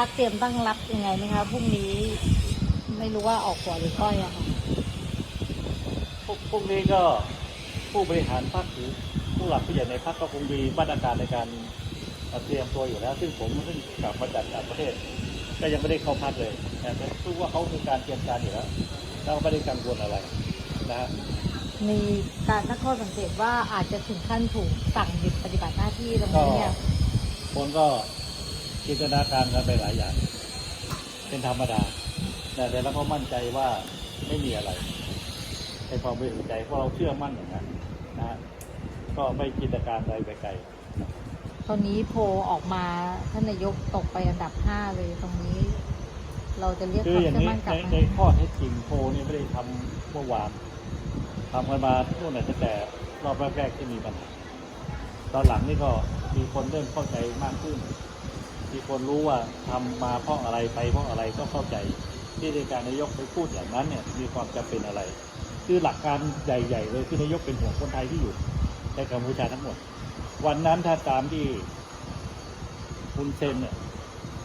พักเตรียมตั้งรับยังไงไหมคะพรุ่งนี้ไม่รู้ว่าออกหัวหรือก้อยอะค่ะพวกพวกนี้ก็ผู้บริหารพรรคหรือผู้หลักผู้ใหญ่ในพรรคก็คงมีมาตรการในการเตรียมตัวอยู่แล้ว ซึ่งผมเพิ่งกลับมาจากต่างประเทศก็ยังไม่ได้เข้าพักเลยแต่รู้ว่าเขามีการเตรียมการอยู่แล้วแล้วก็ไม่ได้กังวลอะไรนะฮะมีการตั้งข้อสังเกตว่าอาจจะถึงขั้นถูกสั่งหยุดปฏิบัติหน้าที่ตรงก็นี้เนี่ยคนก็ จินตนาการกันไปหลายอย่าง เป็นธรรมดา แต่แต่เราก็มั่นใจว่าไม่มีอะไรในความบริสุทธิ์ใจเพราะเราเชื่อมั่นอย่างนั้นนะฮะก็ไม่จินตนาการอะไรไปไกลตอนนี้โพลออกมาท่านนายกตกไปอันดับห้าเลยตรงนี้ เราจะเรียกคือความอย่างเชื่อนี้มั่นกลัในบมาในข้อเท็จจริงโพลนี่ไม่ได้ทำเมื่อวานทำกันมาตั้งแต่ตั้งแต่รอบแรกๆที่มีปัญหาตอนหลังนี่ก็มีคนเริ่มเข้าใจมากขึ้น มีคนรู้ว่าทำมาเพราะอะไรไปเพราะอะไรก็เข้าใจที่ในการนายกไปพูดอย่างนั้นเนี่ยมีความจำเป็นอะไร คือหลักการใหญ่ๆเลยคือนายกเป็นห่วงคนไทยที่อยู่ในกัมพูชาทั้งหมด วันนั้นถ้าตามที่คุณเซนเนี่ย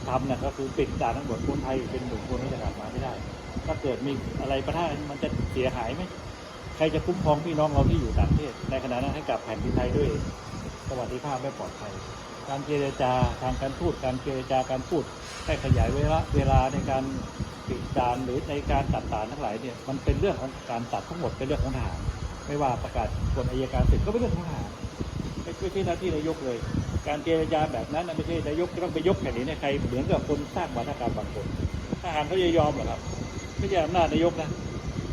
ทำเนี่ยก็คือปิดด่านทั้งหมดคนไทยเป็นหนึ่งคนที่จะกลับมาไม่ได้ ถ้าเกิดมีอะไรประท่ามันจะเสียหายไหมใครจะคุ้มครองพี่น้องเราที่อยู่ต่างประเทศในขณะนั้นให้กลับแผ่นดินไทยด้วยสวัสดิภาพไม่ปลอดภัย การเจรจาทางการพูดการเจรจาการพูดให้ขยายเวลาเวลาในการปิดด่านหรือในการตัดด่านทั้งหลายเนี่ยมันเป็นเรื่องของการตัดทั้งหมดเป็นเรื่องของทหารไม่ว่าประกาศกฎอัยการศึกก็เป็นเรื่องของทหารไม่ใช่หน้าที่นายกเลย การเจรจาแบบนั้นไม่ใช่นายกจะต้องไปยกแผ่นนี้ในใครเหมือนกับคนสร้างวัฒกรรมบางคนทหารเขาจะยอมหรอครับ ไม่ใช่อำนาจนายกนะ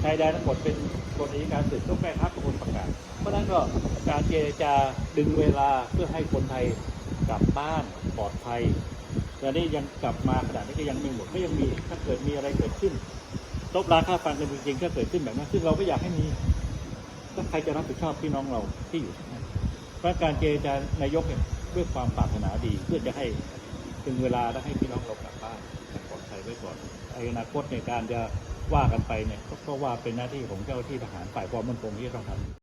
ชายแดนทั้งหมดเป็นกฎอัยการศึกต้องแม่ทัพเป็นคนประกาศ เพราะฉะนั้นก็การเจรจาดึงเวลาเพื่อให้คนไทย กลับบ้านปลอดภัยแต่นี่ยังกลับมาขนาดนี้ก็ยังไม่หมดก็ยังมีถ้าเกิดมีอะไรเกิดขึ้นลบราค่าฟังกันจริงๆก็เกิดขึ้นแบบนั้นซึ่งเราไม่อยากให้มีแล้วใครจะรับผิดชอบพี่น้องเราที่อยู่ที่นั่นเพราะการเจรจานายกเนี่ยด้วยความปรารถนาดีเพื่อจะให้ถึงเวลาแล้วให้พี่น้องเรากลับบ้านปลอดภัยไว้ก่อนไอ้อนาคตในการจะว่ากันไปเนี่ยก็ว่าเป็นหน้าที่ของเจ้าที่ทหารฝ่ายความมั่นคงที่ต้องทำ